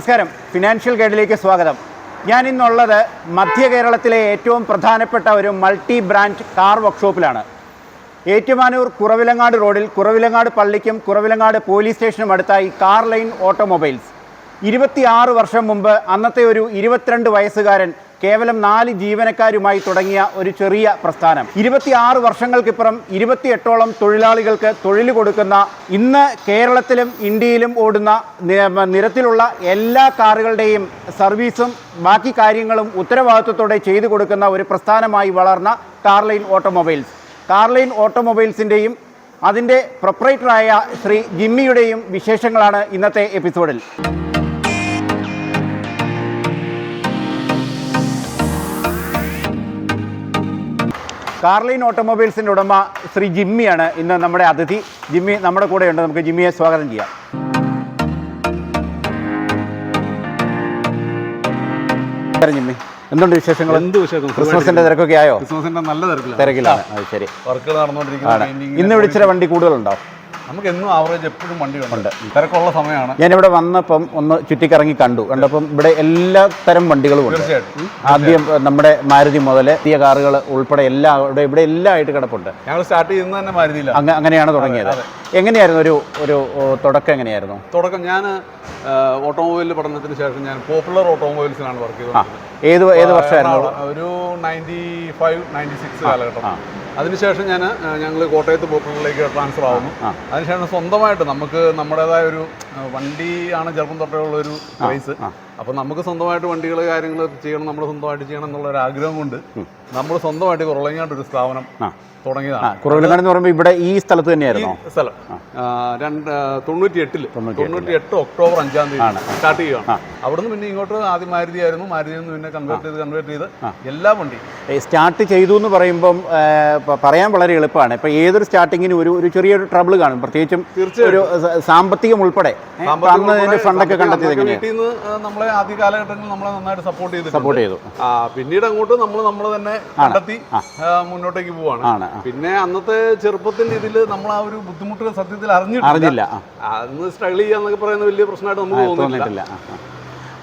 നമസ്കാരം. ഫിനാൻഷ്യൽ ഗൈഡിലേക്ക് സ്വാഗതം. ഞാൻ ഇന്നുള്ളത് മധ്യ കേരളത്തിലെ ഏറ്റവും പ്രധാനപ്പെട്ട ഒരു മൾട്ടി ബ്രാൻഡ് കാർ വർക്ക്ഷോപ്പിലാണ് ഏറ്റുമാനൂർ കുറവിലങ്ങാട് റോഡിൽ കുറവിലങ്ങാട് പള്ളിക്കും കുറവിലങ്ങാട് പോലീസ് സ്റ്റേഷനും അടുത്തായി കാർ ലൈൻ ഓട്ടോമൊബൈൽസ് ഇരുപത്തിയാറ് വർഷം മുമ്പ് അന്നത്തെ ഒരു ഇരുപത്തിരണ്ട് വയസ്സുകാരൻ കേവലം നാല് ജീവനക്കാരുമായി തുടങ്ങിയ ഒരു ചെറിയ പ്രസ്ഥാനം. ഇരുപത്തിയാറ് വർഷങ്ങൾക്കിപ്പുറം ഇരുപത്തിയെട്ടോളം തൊഴിലാളികൾക്ക് തൊഴിൽ കൊടുക്കുന്ന ഇന്ന് കേരളത്തിലും ഇന്ത്യയിലും ഓടുന്ന നിരത്തിലുള്ള എല്ലാ കാറുകളുടെയും സർവീസും ബാക്കി കാര്യങ്ങളും ഉത്തരവാദിത്വത്തോടെ ചെയ്തു കൊടുക്കുന്ന ഒരു പ്രസ്ഥാനമായി വളർന്ന കാർലൈൻ ഓട്ടോമൊബൈൽസ്. കാർലൈൻ ഓട്ടോമൊബൈൽസിന്റെയും അതിന്റെ പ്രൊപ്പറേറ്ററായ ശ്രീ ജിമ്മിയുടെയും വിശേഷങ്ങളാണ് ഇന്നത്തെ എപ്പിസോഡിൽ. കാർലൈൻ ഓട്ടോമൊബൈൽസിന്റെ ഉടമ ശ്രീ ജിമ്മിയാണ് ഇന്ന് നമ്മുടെ അതിഥി. ജിമ്മി നമ്മുടെ കൂടെയുണ്ട്. നമുക്ക് ജിമ്മിയെ സ്വാഗതം ചെയ്യാം. ജിമ്മി എന്തുണ്ട് വിശേഷങ്ങൾ? എന്ത് വിശേഷം? ക്രിസ്മസിന്റെ തിരക്കൊക്കെ ആയോ? ക്രിസ്മസിന്റെ നല്ല തിരക്കിലാണ്. തിരക്കിലാണ്. അത് ശരി. വർക്കുകൾ ഇന്ന് വിളിച്ചിട്ട് വണ്ടി കൂടുതലുണ്ടോ? നമുക്ക് എന്നും ആവറേജ് എപ്പോഴും വണ്ടി ഉണ്ട്. തിരക്കുള്ള സമയമാണ്. ഞാനിവിടെ വന്നപ്പം ഒന്ന് ചുറ്റിക്കറങ്ങി കണ്ടു. കണ്ടപ്പം ഇവിടെ എല്ലാ തരം വണ്ടികളും ഉണ്ട്. ആദ്യം നമ്മുടെ മാരുതി മുതൽ പുതിയ കാറുകൾ ഉൾപ്പെടെ എല്ലാ ഇവിടെ ഇവിടെ എല്ലാം ആയിട്ട് കിടപ്പുണ്ട്. ഞങ്ങൾ സ്റ്റാർട്ട് ചെയ്യുന്നത് തന്നെ മാരുതിയിലാണ്. അങ്ങനെയാണ് തുടങ്ങിയത്. എങ്ങനെയായിരുന്നു ഒരു ഒരു തുടക്കം എങ്ങനെയായിരുന്നു? തുടക്കം ഞാൻ ഓട്ടോമൊബൈൽ പഠനത്തിന് ശേഷം ഞാൻ പോപ്പുലർ ഓട്ടോമൊബൈൽസിലാണ് വർക്ക് ചെയ്തത് ഏത് ഏത് വർഷമായിരുന്നു? ഒരു നയന്റി ഫൈവ് നയന്റി സിക്സ് കാലഘട്ടം. അതിനുശേഷം ഞാൻ ഞങ്ങൾ കോട്ടയത്ത് പോക്കുകളിലേക്ക് ട്രാൻസ്ഫർ ആവുന്നു. അതിനുശേഷം സ്വന്തമായിട്ട് നമുക്ക് നമ്മുടേതായ ഒരു വണ്ടിയാണ് ചെറുപ്പം തൊട്ടേ ഉള്ള ഒരു ക്രൈസ് അപ്പോൾ നമുക്ക് സ്വന്തമായിട്ട് വണ്ടികൾ കാര്യങ്ങൾ ചെയ്യണം നമ്മൾ സ്വന്തമായിട്ട് ചെയ്യണം എന്നുള്ള ഒരു ആഗ്രഹം കൊണ്ട് നമ്മൾ സ്വന്തമായിട്ട് കുറളങ്ങാണ്ട് ഒരു സ്ഥാപനം തുടങ്ങിയതാണ്. കുറവിലങ്ങാട് എന്ന് പറയുമ്പോൾ ഇവിടെ ഈ സ്ഥലത്ത് തന്നെയായിരുന്നു? സ്ഥലം. രണ്ട് തൊണ്ണൂറ്റി എട്ടിൽ തൊണ്ണൂറ്റി എട്ട് ഒക്ടോബർ അഞ്ചാം തീയതി സ്റ്റാർട്ട് ചെയ്യുകയാണ് അവിടുന്ന് പിന്നെ ഇങ്ങോട്ട് ആദ്യം മാരുതി ആയിരുന്നു. മാരുതിയിൽ നിന്ന് പിന്നെ കൺവേർട്ട് ചെയ്ത് കൺവേർട്ട് ചെയ്ത് എല്ലാ വണ്ടിയും. സ്റ്റാർട്ട് ചെയ്തു എന്ന് പറയുമ്പം പറയാൻ വളരെ എളുപ്പമാണ്. ഇപ്പം ഏതൊരു സ്റ്റാർട്ടിങ്ങിനും ഒരു ഒരു ചെറിയൊരു ട്രബിൾ കാണും. പ്രത്യേകിച്ചും ഒരു സാമ്പത്തികം ഉൾപ്പെടെ. ഫണ്ടൊക്കെ കണ്ടെത്തിയത് എങ്ങനെയാണ് നമ്മളെ ആദ്യ കാലഘട്ടങ്ങളിൽ നമ്മളെ നന്നായിട്ട് സപ്പോർട്ട് ചെയ്തിട്ടുണ്ട്. സപ്പോർട്ട് ചെയ്തു. ആ പിന്നീട് അങ്ങോട്ട് നമ്മൾ നമ്മൾ തന്നെ കണ്ടെത്തി മുന്നോട്ടേക്ക് പോവാണ്. പിന്നെ അന്നത്തെ ചെറുപ്പത്തിന്റെ ഇതിൽ നമ്മൾ ആ ഒരു ബുദ്ധിമുട്ടുകൾ സത്യത്തിൽ അറിഞ്ഞിട്ടില്ല. അന്ന് സ്ട്രഗിൾ ചെയ്യാന്നൊക്കെ പറയുന്ന വലിയ പ്രശ്നമായിട്ട് നമുക്ക് തോന്നിയിട്ടില്ല.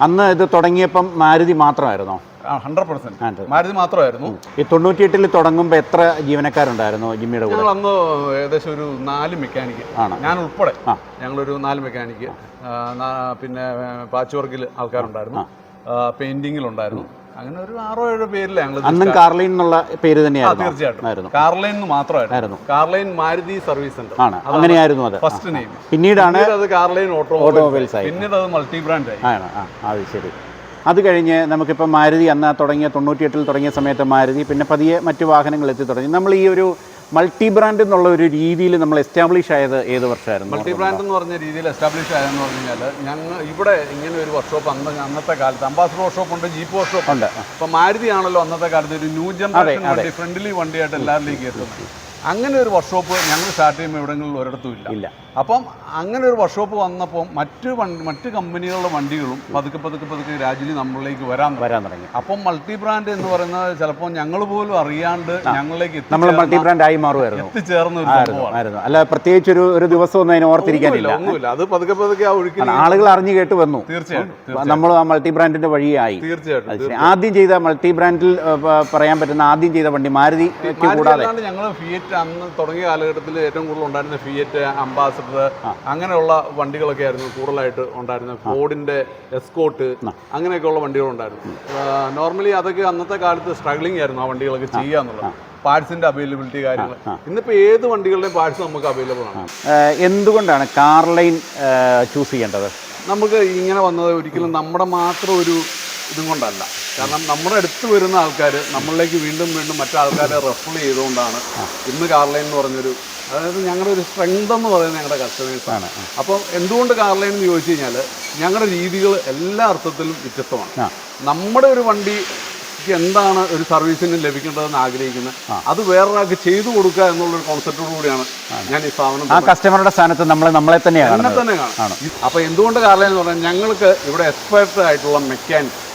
അന്ന് ഇത് തുടങ്ങിയപ്പം മാരുതി മാത്രമായിരുന്നോ? ഹൺഡ്രഡ് പെർസെന്റ് മാരുതി മാത്രമായിരുന്നു. ഈ തൊണ്ണൂറ്റിയെട്ടിൽ തുടങ്ങുമ്പോൾ എത്ര ജീവനക്കാരുണ്ടായിരുന്നു ജിമ്മിയുടെ കൂടെ? ഞങ്ങൾ അന്ന് ഏകദേശം ഒരു നാല് മെക്കാനിക്ക്. ആണ്. ഞാൻ ഉൾപ്പെടെ. ഞങ്ങളൊരു നാല് മെക്കാനിക്ക്. പിന്നെ പാച്ച് വർക്കിൽ ആൾക്കാരുണ്ടായിരുന്നു. പെയിന്റിങ്ങിലുണ്ടായിരുന്നു. അങ്ങനെ ഒരു ആറോ ഏഴോ പേരില്ല ഞങ്ങൾ അന്നും കാർലൈൻ എന്നുള്ള പേര് തന്നെയായിരുന്നു. തീർച്ചയായിട്ടും. കാർലൈൻ മാത്രമായിരുന്നു. Carline Maruti service centre. ആണ്. അങ്ങനെയായിരുന്നു അത്. ഫസ്റ്റ് നെയിം പിന്നീടാണ് പിന്നീട് അത് കാർലൈൻ ഓട്ടോ ഓട്ടോമൊബൈൽസ് ആയി. പിന്നീട് അത് മൾട്ടി ബ്രാൻഡ് ആയി. ആണ് ആ അത് ശരി. അത് കഴിഞ്ഞ് നമുക്കിപ്പോൾ മാരുതി അന്ന് തുടങ്ങിയ തൊണ്ണൂറ്റിയെട്ടിൽ തുടങ്ങിയ സമയത്ത് മാരുതി പിന്നെ പതിയെ മറ്റു വാഹനങ്ങൾ എത്തി തുടങ്ങി. നമ്മൾ ഈ ഒരു മൾട്ടി ബ്രാൻഡ് എന്നുള്ള ഒരു രീതിയിൽ നമ്മൾ എസ്റ്റാബ്ലിഷ് ആയത് ഏത് വർഷമായിരുന്നു? മൾട്ടി ബ്രാൻഡ് എന്ന് പറഞ്ഞ രീതിയിൽ എസ്റ്റാബ്ലിഷ് ആയതെന്ന് പറഞ്ഞു കഴിഞ്ഞാൽ ഞങ്ങൾ ഇവിടെ ഇങ്ങനെ ഒരു വർക്ക്ഷോപ്പ് അന്ന് അന്നത്തെ കാലത്ത് അംബാസഡർ വർക്ക്ഷോപ്പ് ഉണ്ട് ജീപ്പ് വർക്ക്ഷോപ്പ് ഉണ്ട്. ഇപ്പൊ മാരുതി ആണല്ലോ അന്നത്തെ കാലത്ത് ഒരു ന്യൂ ജനറേഷൻ വണ്ടി ഫ്രണ്ട്ലി വണ്ടിയായിട്ട് എല്ലാവരിലേക്ക് എത്തുന്നത്. അങ്ങനെ ഒരു വർക്ക്ഷോപ്പ് ഞങ്ങൾ സ്റ്റാർട്ട് ചെയ്യുമ്പോൾ എവിടെങ്ങളിൽ ഒരിടത്തും ഇല്ല. ഇല്ല. അപ്പം അങ്ങനെ ഒരു വർക്ക്ഷോപ്പ് വന്നപ്പോൾ മറ്റ് മറ്റ് കമ്പനികളുടെ വണ്ടികളും പതുക്കെ പതുക്കെ പതുക്കെ രാജ്യത്തിൽ നമ്മളിലേക്ക് വരാൻ വരാൻ തുടങ്ങി. അപ്പം മൾട്ടി ബ്രാൻഡ് എന്ന് പറയുന്നത് ചിലപ്പോൾ ഞങ്ങൾ പോലും അറിയാണ്ട് ഞങ്ങളിലേക്ക് നമ്മൾ മൾട്ടി ബ്രാൻഡ് ആയി മാറുമായിരുന്നു. എത്തിച്ചേർന്ന ആയിരുന്നു അല്ല പ്രത്യേകിച്ച് ഒരു ഒരു ദിവസം ഒന്നും അതിനെ ഓർത്തിരിക്കാനില്ല. ഒന്നുമില്ല അത് പതുക്കെ പതുക്കെ ആ ആളുകൾ അറിഞ്ഞു കേട്ട് വന്നു. തീർച്ചയായിട്ടും നമ്മൾ ആ മൾട്ടി ബ്രാൻഡിന്റെ വഴിയായി. തീർച്ചയായിട്ടും ആദ്യം ചെയ്ത മൾട്ടി ബ്രാൻഡിൽ പറയാൻ പറ്റുന്ന ആദ്യം ചെയ്ത വണ്ടി മാരുതി കൂടാതെ. ഞങ്ങൾ ഫിയറ്റ് അന്ന് തുടങ്ങിയ കാലഘട്ടത്തിൽ ഏറ്റവും കൂടുതൽ ഉണ്ടായിരുന്ന ഫിയറ്റ് അംബാസഡർ അങ്ങനെയുള്ള വണ്ടികളൊക്കെ ആയിരുന്നു കൂടുതലായിട്ട് ഉണ്ടായിരുന്നത്. ഫോർഡിന്റെ എസ്കോട്ട് അങ്ങനെയൊക്കെയുള്ള വണ്ടികളുണ്ടായിരുന്നു. നോർമലി അതൊക്കെ അന്നത്തെ കാലത്ത് സ്ട്രഗ്ലിംഗ് ആയിരുന്നു ആ വണ്ടികളൊക്കെ ചെയ്യുക എന്നുള്ളത്. പാർട്സിന്റെ അവൈലബിലിറ്റി കാര്യങ്ങൾ. ഇന്നിപ്പോൾ ഏത് വണ്ടികളുടെയും പാർട്സ് നമുക്ക് അവൈലബിൾ ആണ്. എന്തുകൊണ്ടാണ് കാർ ലൈൻ ചൂസ് ചെയ്യേണ്ടത്? നമുക്ക് ഇങ്ങനെ വന്നത് ഒരിക്കലും നമ്മുടെ മാത്രം ഒരു ഇതും കൊണ്ടല്ല. കാരണം നമ്മുടെ അടുത്ത് വരുന്ന ആൾക്കാർ നമ്മളിലേക്ക് വീണ്ടും വീണ്ടും മറ്റാൾക്കാരെ റെഫർ ചെയ്തുകൊണ്ടാണ് ഇന്ന് കാർലൈൻ എന്ന് പറഞ്ഞൊരു അതായത് ഞങ്ങളുടെ ഒരു സ്ട്രെങ്ത് എന്ന് പറയുന്നത് ഞങ്ങളുടെ കസ്റ്റമേഴ്സാണ് അപ്പോൾ എന്തുകൊണ്ട് കാർലൈൻ എന്ന് ചോദിച്ചു കഴിഞ്ഞാൽ ഞങ്ങളുടെ രീതികൾ എല്ലാ അർത്ഥത്തിലും വ്യത്യസ്തമാണ്. നമ്മുടെ ഒരു വണ്ടി എന്താണ് ഒരു സർവീസിന് ലഭിക്കേണ്ടതെന്ന് ആഗ്രഹിക്കുന്നത് അത് വേറൊരാൾക്ക് ചെയ്തു കൊടുക്കുക എന്നുള്ളൊരു കോൺസെപ്റ്റോട് കൂടിയാണ് ഞാൻ ഈ സ്ഥാപനം ആ കസ്റ്റമറുടെ സ്ഥാനത്ത് നമ്മളെ നമ്മളെ തന്നെയാണ് തന്നെ കാണും അപ്പൊ എന്തുകൊണ്ട് കാർലൈൻ എന്ന് പറഞ്ഞാൽ ഞങ്ങൾക്ക് ഇവിടെ എക്സ്പേർട്ട് ആയിട്ടുള്ള മെക്കാനിക്സ്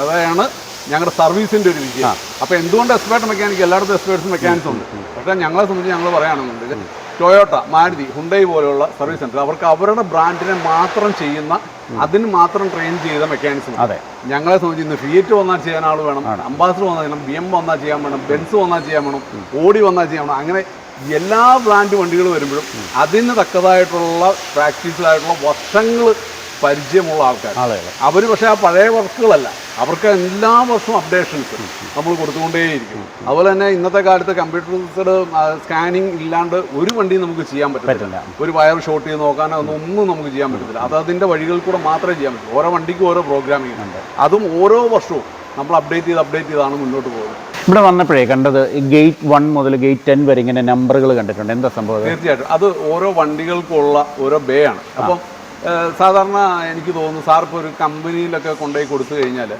അതാണ് ഞങ്ങളുടെ സർവീസിന്റെ ഒരു വിജയം. അപ്പൊ എന്തുകൊണ്ട് എക്സ്പേർട്ട് മെക്കാനിക്ക് എല്ലായിടത്തും എക്സ്പേർട്സ് മെക്കാനിക്സ് ഉണ്ട്? പക്ഷേ ഞങ്ങളെ സംബന്ധിച്ച് ഞങ്ങൾ പറയുകയാണെന്നുണ്ടെങ്കിൽ ടൊയോട്ട മാരുതി ഹുണ്ടൈ പോലെയുള്ള സർവീസ് സെന്റർ. അവർക്ക് അവരുടെ ബ്രാൻഡിനെ മാത്രം ചെയ്യുന്ന അതിന് മാത്രം ട്രെയിൻ ചെയ്ത മെക്കാനിസം അതെ. ഞങ്ങളെ സംബന്ധിച്ച് ഇന്ന് ഫിയറ്റ് വന്നാൽ ചെയ്യാൻ ആൾ വേണം അംബാസഡർ വന്നാൽ ചെയ്യണം ബി എം വന്നാൽ ചെയ്യാൻ വേണം ബെൻസ് വന്നാൽ ചെയ്യാൻ വേണം ഓടി വന്നാൽ ചെയ്യാൻ വേണം. അങ്ങനെ എല്ലാ ബ്രാൻഡ് വണ്ടികൾ വരുമ്പോഴും അതിന് തക്കതായിട്ടുള്ള പ്രാക്ടീസിലായിട്ടുള്ള വർഷങ്ങൾ പരിചയമുള്ള ആൾക്കാർ അവർ പക്ഷേ ആ പഴയ വർക്കുകളല്ല. അവർക്ക് എല്ലാ വർഷവും അപ്ഡേഷൻസ് നമ്മൾ കൊടുത്തുകൊണ്ടേയിരിക്കും അതുപോലെ തന്നെ ഇന്നത്തെ കാലത്ത് കമ്പ്യൂട്ടറൈസ്ഡ് സ്കാനിങ് ഇല്ലാണ്ട് ഒരു വണ്ടിയും നമുക്ക് ചെയ്യാൻ പറ്റില്ല ഒരു വയർ ഷോർട്ട് ചെയ്ത് നോക്കാനോ ഒന്നും നമുക്ക് ചെയ്യാൻ പറ്റത്തില്ല. അത് അതിന്റെ വഴികളിൽ കൂടെ മാത്രമേ ചെയ്യാൻ പറ്റൂ. ഓരോ വണ്ടിക്കും ഓരോ പ്രോഗ്രാമിംഗ് ഉണ്ട്. അതും ഓരോ വർഷവും നമ്മൾ അപ്ഡേറ്റ് ചെയ്ത് അപ്ഡേറ്റ് ചെയ്താണ് മുന്നോട്ട് പോകുന്നത്. ഇവിടെ വന്നപ്പോഴേ കണ്ടത് ഗേറ്റ് വൺ മുതൽ ഗേറ്റ് ടെൻ വരെ ഇങ്ങനെ നമ്പറുകൾ കണ്ടിട്ടുണ്ട്. എന്താ സംഭവം? തീർച്ചയായിട്ടും. അത് ഓരോ വണ്ടികൾക്കുള്ള ഓരോ ബേ ആണ്. അപ്പം സാധാരണ എനിക്ക് തോന്നുന്നു സാർ ഇപ്പോൾ ഒരു കമ്പനിയിലൊക്കെ കൊണ്ടുപോയി കൊടുത്തു കഴിഞ്ഞാൽ.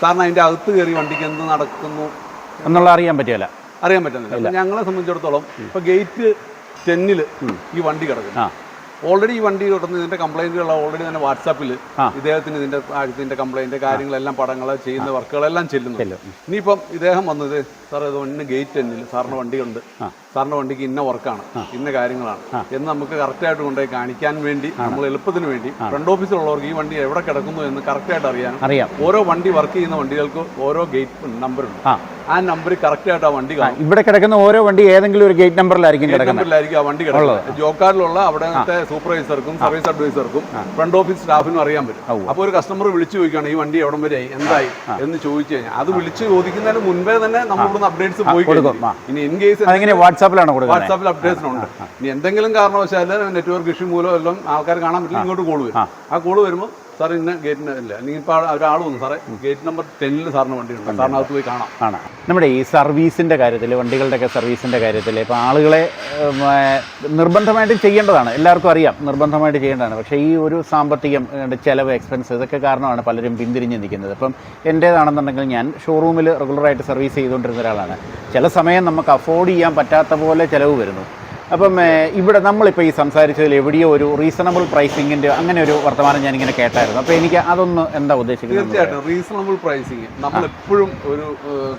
സാറിന് അതിന്റെ അകത്ത് കയറി വണ്ടിക്ക് എന്ത് നടക്കുന്നു എന്നുള്ള അറിയാൻ പറ്റില്ല. അറിയാൻ പറ്റുന്നില്ല. ഞങ്ങളെ സംബന്ധിച്ചിടത്തോളം ഇപ്പോൾ ഗേറ്റ് ടെന്നിൽ ഈ വണ്ടി കിടക്കുന്നു. ഓൾറെഡി ഈ വണ്ടി കിടന്ന് ഇതിന്റെ കംപ്ലൈന്റുകൾ ഓൾറെഡി തന്നെ വാട്സാപ്പിൽ ഇദ്ദേഹത്തിന് ഇതിന്റെ ഇതിന്റെ കംപ്ലൈന്റ് കാര്യങ്ങളെല്ലാം പടങ്ങൾ ചെയ്യുന്ന വർക്കുകളെല്ലാം ചെല്ലുന്നു. ചെല്ലും. ഇനിയിപ്പം ഇദ്ദേഹം വന്നത് സാർ ഇത് ഒന്ന് ഗേറ്റ് ടെന്നിൽ സാറിന് വണ്ടിയുണ്ട് സാറിന്റെ വണ്ടിക്ക് ഇന്ന വർക്കാണ് ഇന്ന കാര്യങ്ങളാണ് എന്ന് നമുക്ക് കറക്റ്റായിട്ട് കൊണ്ടുപോയി കാണിക്കാൻ വേണ്ടി നമ്മൾ എളുപ്പത്തിന് വേണ്ടി ഫ്രണ്ട് ഓഫീസിലുള്ളവർക്ക് ഈ വണ്ടി എവിടെ കിടക്കുന്നു എന്ന് കറക്റ്റായിട്ട് അറിയാൻ അറിയാം. ഓരോ വണ്ടി വർക്ക് ചെയ്യുന്ന വണ്ടികൾക്ക് ഓരോ ഗേറ്റ് നമ്പറുണ്ട് ആ. നമ്പർ കറക്റ്റായിട്ട് ആ വണ്ടി ഇവിടെ കിടക്കുന്ന ഓരോ വണ്ടി ഏതെങ്കിലും ഒരു ഗേറ്റ് നമ്പറിലായിരിക്കും നമ്പറിലായിരിക്കും ആ വണ്ടി കിടക്കുന്നത്. ജോക്കാർഡിലുള്ള അവിടുത്തെ സൂപ്പർവൈസർക്കും സർവീസ് അഡ്വൈസർക്കും ഫ്രണ്ട് ഓഫീസ് സ്റ്റാഫിനും അറിയാൻ പറ്റും. അപ്പോൾ ഒരു കസ്റ്റമർ വിളിച്ചു ചോദിക്കുകയാണ് ഈ വണ്ടി എവിടം വരെ? എന്തായി? എന്ന് ചോദിച്ചു കഴിഞ്ഞാൽ അത് വിളിച്ച് ചോദിക്കുന്നതിന് മുൻപേ തന്നെ നമ്മളിവിടുന്ന് അപ്ഡേറ്റ്സ് പോയി കൊടുക്കും. ഇനി ഇൻ കേസ് വാട്സാപ്പിലാണ് കൊടുക്കുന്നത്. വാട്സാപ്പിൽ അപ്ഡേറ്റ്സ് ഉണ്ട്. ഇനി എന്തെങ്കിലും കാരണവശാൽ നെറ്റ്വർക്ക് ഇഷ്യൂ മൂലം എല്ലാം ആൾക്കാർ കാണാൻ പറ്റില്ല ഇങ്ങോട്ട് കോൾ വരും. ആ. കോൾ വരുമ്പോൾ സാർ ഇന്ന ഗേറ്റിന് ഇല്ല. ഇപ്പോൾ ഒരാൾ വന്നു. സാറേ ഗേറ്റ് നമ്പർ ടെന്നിൽ സാറിന് വണ്ടിയുണ്ട് സാറിന് അകത്ത് പോയി കാണാം. കാണാം നമ്മുടെ ഈ സർവീസിന്റെ കാര്യത്തിൽ വണ്ടികളുടെയൊക്കെ സർവീസിന്റെ കാര്യത്തിൽ ഇപ്പോൾ ആളുകളെ നിർബന്ധമായിട്ട് ചെയ്യേണ്ടതാണ്. എല്ലാവർക്കും അറിയാം നിർബന്ധമായിട്ട് ചെയ്യേണ്ടതാണ്. പക്ഷേ ഈ ഒരു സാമ്പത്തികം ചിലവ് ചെലവ് എക്സ്പെൻസ് ഇതൊക്കെ കാരണമാണ് പലരും പിന്തിരിഞ്ഞ് നിൽക്കുന്നത്. ഇപ്പം എന്റേതാണെന്നുണ്ടെങ്കിൽ ഞാൻ ഷോറൂമിൽ റെഗുലറായിട്ട് സർവീസ് ചെയ്തുകൊണ്ടിരുന്ന ഒരാളാണ്. ചില സമയം നമുക്ക് അഫോർഡ് ചെയ്യാൻ പറ്റാത്ത പോലെ ചിലവ് വരുന്നു. അപ്പം ഇവിടെ നമ്മളിപ്പോൾ ഈ സംസാരിച്ചതിൽ എവിടെയോ ഒരു റീസണബിൾ പ്രൈസിങ്ങിന്റെ അങ്ങനെ ഒരു വർത്തമാനം ഞാൻ ഇങ്ങനെ കേട്ടായിരുന്നു. അപ്പോൾ എനിക്ക് അതൊന്ന് എന്താ ഉദ്ദേശിക്കുന്നത് തീർച്ചയായിട്ടും. റീസണബിൾ പ്രൈസിങ് നമ്മൾ എപ്പോഴും ഒരു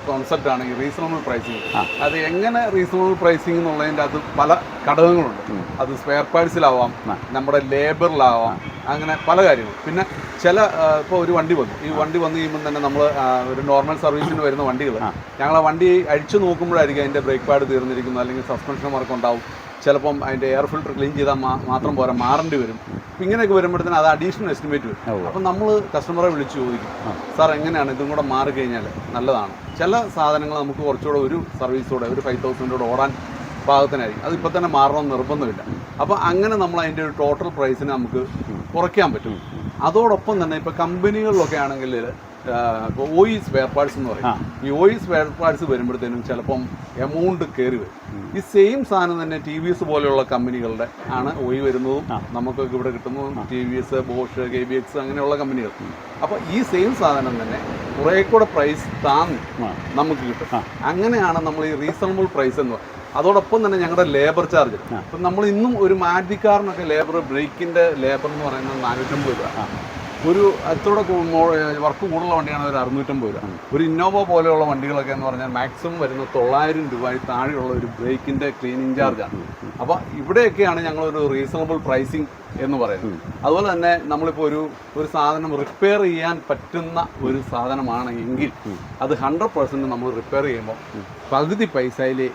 കോൺസെപ്റ്റ് ആണ് ഈ റീസണബിൾ പ്രൈസിങ് അത് എങ്ങനെ റീസണബിൾ പ്രൈസിങ് എന്നുള്ളതിന്റെ അത് പല ഘടകങ്ങളുണ്ട്. അത് സ്പെയർ പാർട്സിലാവാം നമ്മുടെ ലേബറിലാവാം അങ്ങനെ പല കാര്യങ്ങളും പിന്നെ ചില ഇപ്പോൾ ഒരു വണ്ടി വന്നു. ഈ വണ്ടി വന്നു കഴിയുമ്പോൾ തന്നെ നമ്മൾ ഒരു നോർമൽ സർവീസിന് വരുന്ന വണ്ടികൾ ഞങ്ങളെ ആ വണ്ടി അഴിച്ചു നോക്കുമ്പോഴായിരിക്കും അതിന്റെ ബ്രേക്ക് പാഡ് തീർന്നിരിക്കുന്നു അല്ലെങ്കിൽ സസ്പെൻഷൻ വർക്ക് ഉണ്ടാവും. ചിലപ്പം അതിന്റെ എയർ ഫിൽട്ടർ ക്ലീൻ ചെയ്താൽ മാത്രം പോരാ മാറേണ്ടി വരും. അപ്പം ഇങ്ങനെയൊക്കെ വരുമ്പോഴത്തേന് അത് അഡീഷണൽ എസ്റ്റിമേറ്റ് വരും. അപ്പം നമ്മൾ കസ്റ്റമറെ വിളിച്ച് ചോദിക്കും സാർ എങ്ങനെയാണ്? ഇതും കൂടെ മാറിക്കഴിഞ്ഞാൽ നല്ലതാണ്. ചില സാധനങ്ങൾ നമുക്ക് കുറച്ചുകൂടെ ഒരു സർവീസോടെ ഒരു ഫൈവ് തൗസൻഡോടെ ഓടാൻ പാകത്തിനായിരിക്കും. അത് ഇപ്പം തന്നെ മാറണമെന്ന് നിർബന്ധമില്ല. അപ്പോൾ അങ്ങനെ നമ്മൾ അതിന്റെ ഒരു ടോട്ടൽ പ്രൈസിനെ നമുക്ക് കുറയ്ക്കാൻ പറ്റും. അതോടൊപ്പം തന്നെ ഇപ്പോൾ കമ്പനികളിലൊക്കെ ആണെങ്കിൽ ഇപ്പോൾ വെയർ പാർട്സ് എന്ന് പറയും. ഈ ഓയിസ് വെയർ പാർട്സ് വരുമ്പോഴത്തേനും ചിലപ്പം എമൗണ്ട് കയറി വരും. ഈ സെയിം സാധനം തന്നെ ടി വി എസ് പോലെയുള്ള കമ്പനികളുടെ ആണ് ഓയി വരുന്നതും നമുക്കൊക്കെ ഇവിടെ കിട്ടുന്നതും T V S Bosch K B X അങ്ങനെയുള്ള കമ്പനികൾ. അപ്പോൾ ഈ സെയിം സാധനം തന്നെ കുറേ കൂടെ പ്രൈസ് താങ്ങി നമുക്ക് കിട്ടും. അങ്ങനെയാണ് നമ്മൾ ഈ റീസണബിൾ പ്രൈസ് എന്ന് പറയുന്നത്. അതോടൊപ്പം തന്നെ ഞങ്ങളുടെ ലേബർ ചാർജ് ഇപ്പം നമ്മൾ ഇന്നും ഒരു മാറ്റിക്കാരനൊക്കെ ലേബർ ബ്രേക്കിന്റെ ലേബർ എന്ന് പറയുന്നത് നാനൂറ്റമ്പത് രൂപ. ഒരു അത്തോടെ വർക്ക് കൂടുതലുള്ള വണ്ടിയാണ് ഒരു അറുന്നൂറ്റമ്പത് രൂപ. ഒരു ഇന്നോവ പോലെയുള്ള വണ്ടികളൊക്കെ എന്ന് പറഞ്ഞാൽ മാക്സിമം വരുന്ന തൊള്ളായിരം രൂപ താഴെയുള്ള ഒരു ബ്രേക്കിന്റെ ക്ലീനിങ് ചാർജാണ് അപ്പോൾ ഇവിടെയൊക്കെയാണ് ഒരു റീസണബിൾ പ്രൈസിങ് എന്ന് പറയുന്നത്. അതുപോലെ തന്നെ നമ്മളിപ്പോൾ ഒരു ഒരു സാധനം റിപ്പയർ ചെയ്യാൻ പറ്റുന്ന ഒരു സാധനമാണ് എങ്കിൽ അത് ഹൺഡ്രഡ് പെർസെന്റ് നമ്മൾ റിപ്പയർ ചെയ്യുമ്പോൾ പകുതി പൈസയിലേ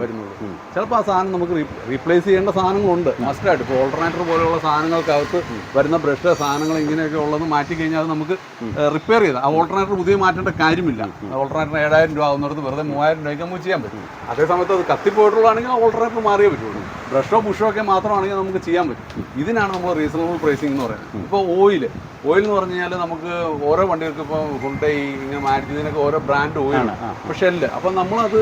വരുന്നുള്ളൂ ചിലപ്പോൾ ആ സാധനം നമുക്ക് റീപ്ലേസ് ചെയ്യേണ്ട സാധനങ്ങളുണ്ട്. മസ്റ്റായിട്ട് ഇപ്പോൾ ഓൾട്ടർനേറ്റർ പോലെയുള്ള സാധനങ്ങൾക്കകത്ത് വരുന്ന ബ്രഷ് സാധനങ്ങൾ ഇങ്ങനെയൊക്കെ ഉള്ളത് മാറ്റി കഴിഞ്ഞാൽ അത് നമുക്ക് റിപ്പയർ ചെയ്താൽ ആ ഓൾട്ടർനേറ്റർ പുതിയ മാറ്റേണ്ട കാര്യമില്ല. ഓൾട്ടർനേറ്റർ ഏഴായിരം രൂപ ആവുന്നിടത്ത് വെറുതെ മൂവായിരം രൂപയ്ക്ക് നമുക്ക് ചെയ്യാൻ പറ്റും. അതേ സമയത്ത് അത് കത്തിപ്പോയിട്ടുള്ളതാണെങ്കിൽ ഓൾട്ടർനേറ്റർ മാറിയേ പറ്റുള്ളൂ. ബ്രഷോ പുഷോ ഒക്കെ മാത്രമാണെങ്കിൽ നമുക്ക് ചെയ്യാൻ പറ്റും. ഇതിനാണ് നമ്മൾ റീസണബിൾ പ്രൈസിംഗ് എന്ന് പറയുന്നത്. ഇപ്പോൾ ഓയിൽ ഓയിൽ എന്ന് പറഞ്ഞു കഴിഞ്ഞാൽ നമുക്ക് ഓരോ വണ്ടികൾക്ക് ഇപ്പോൾ ഹുണ്ടൈ ഇങ്ങനെ മാറ്റി ഇതിനൊക്കെ ഓരോ ബ്രാൻഡ് ഓയിലാണ് ഇപ്പോൾ ഷെല്ല് അപ്പം നമ്മളത്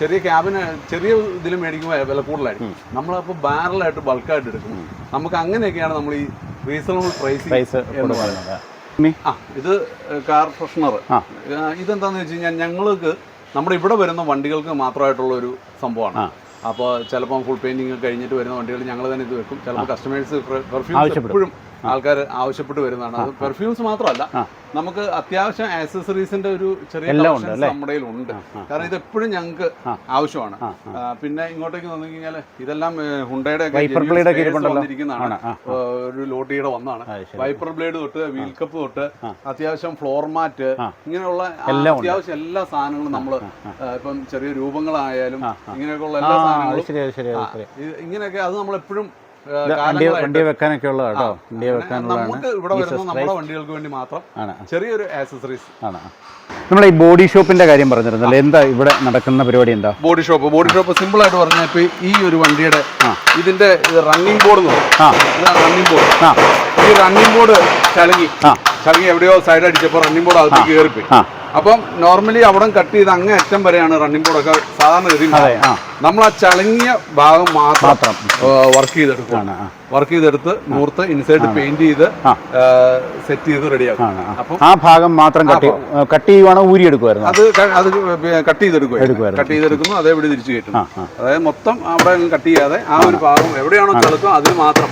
ചെറിയ ക്യാബിന് ചെറിയ ഇതിൽ മേടിക്കുമ്പോൾ വില കൂടുതലായിരിക്കും. നമ്മളപ്പോൾ ബാരലായിട്ട് ബൾക്കായിട്ട് എടുക്കും. നമുക്ക് അങ്ങനെയൊക്കെയാണ് നമ്മൾ ഈ റീസണബിൾ പ്രൈസ് എന്ന് പറയുന്നത്. ആ ഇത് കാർ ഫ്രഷ്നർ ഇതെന്താണെന്ന് വെച്ച് കഴിഞ്ഞാൽ ഞങ്ങൾക്ക് നമ്മുടെ ഇവിടെ വരുന്ന വണ്ടികൾക്ക് മാത്രമായിട്ടുള്ള ഒരു സംഭവമാണ്. അപ്പോൾ ചിലപ്പം ഫുൾ പെയിന്റിംഗ് കഴിഞ്ഞിട്ട് വരുന്ന വണ്ടികൾ ഞങ്ങൾ തന്നെ ഇത് വെക്കും. ചിലപ്പോൾ കസ്റ്റമേഴ്സ് പെർഫ്യൂം എപ്പോഴും ആൾക്കാർ ആവശ്യപ്പെട്ട് വരുന്നതാണ്. അത് പെർഫ്യൂംസ് മാത്രമല്ല നമുക്ക് അത്യാവശ്യം ആക്സസറീസിന്റെ ഒരു ചെറിയ നമ്മുടെ ഉണ്ട് കാരണം ഇത് എപ്പോഴും ഞങ്ങൾക്ക് ആവശ്യമാണ്. പിന്നെ ഇങ്ങോട്ടേക്ക് വന്നു കഴിഞ്ഞാൽ ഇതെല്ലാം ഹുണ്ടയുടെ. വന്നിരിക്കുന്നതാണ്. ഒരു ലോട്ടിയുടെ വന്നാണ് വൈപ്പർ ബ്ലേഡ് തൊട്ട് വീൽ കപ്പ് തൊട്ട് അത്യാവശ്യം ഫ്ലോർ മാറ്റ് ഇങ്ങനെയുള്ള. അത്യാവശ്യം എല്ലാ സാധനങ്ങളും നമ്മൾ ഇപ്പം ചെറിയ രൂപങ്ങളായാലും ഇങ്ങനെയൊക്കെ ഉള്ള എല്ലാ സാധനങ്ങളും ഇങ്ങനെയൊക്കെ അത് നമ്മൾ എപ്പോഴും വണ്ടി വണ്ടിയെ വെക്കാനൊക്കെ ഉള്ള കേട്ടോ. വണ്ടിയെ വെക്കാനുള്ളതാണ് നമുക്ക് ഇവിടെ വരുന്ന നമ്മുടെ വണ്ടികൾക്ക് വേണ്ടി മാത്രം ആണ്. ചെറിയൊരു ആക്സസറീസ് ആണ്. നമ്മൾ ഈ ബോഡി ഷോപ്പിന്റെ കാര്യം പറഞ്ഞിരുന്നല്ലോ. എന്താ ഇവിടെ നടക്കുന്ന പരിപാടി എന്താ? Body shop. Body shop simple ആയിട്ട് പറഞ്ഞാൽ ഇപ്പൊ ഈ ഒരു വണ്ടിയുടെ ഇതിന്റെ റണ്ണിംഗ് ബോർഡ് റണ്ണിംഗ് ബോർഡ് ആ. ഈ റണ്ണിംഗ് ബോർഡ് ചളുങ്ങി. ചളങ്ങി എവിടെയോ സൈഡ് അടിച്ചപ്പോൾ റണ്ണിംഗ് ബോർഡ് അകത്തേക്ക് കയറിപ്പോയി അപ്പം നോർമലി അവിടെ കട്ട് ചെയ്ത് അങ്ങ് അറ്റം വരെയാണ് റണ്ണിംഗ് ബോർഡൊക്കെ സാധാരണ ഗതി നമ്മൾ ആ ചളങ്ങിയ ഭാഗം മാത്രം വർക്ക് ചെയ്തെടുക്കുകയാണ് വർക്ക് ചെയ്തെടുത്ത് നൂർത്ത് ഇൻസൈഡ് പെയിന്റ് ചെയ്ത് സെറ്റ് ചെയ്ത് റെഡിയാക്കും. അപ്പം ആ ഭാഗം മാത്രം കട്ട് ചെയ്യുവാണോ ഊരി എടുക്കുമായിരുന്നു അത് അത് കട്ട് ചെയ്തെടുക്കും കട്ട് ചെയ്തെടുക്കുന്നു അതേപടി തിരിച്ചു കയറ്റും അതായത് മൊത്തം അവിടെ കട്ട് ചെയ്യാതെ ആ ഒരു ഭാഗം എവിടെയാണോ ചെളുക്കം അതിന് മാത്രം.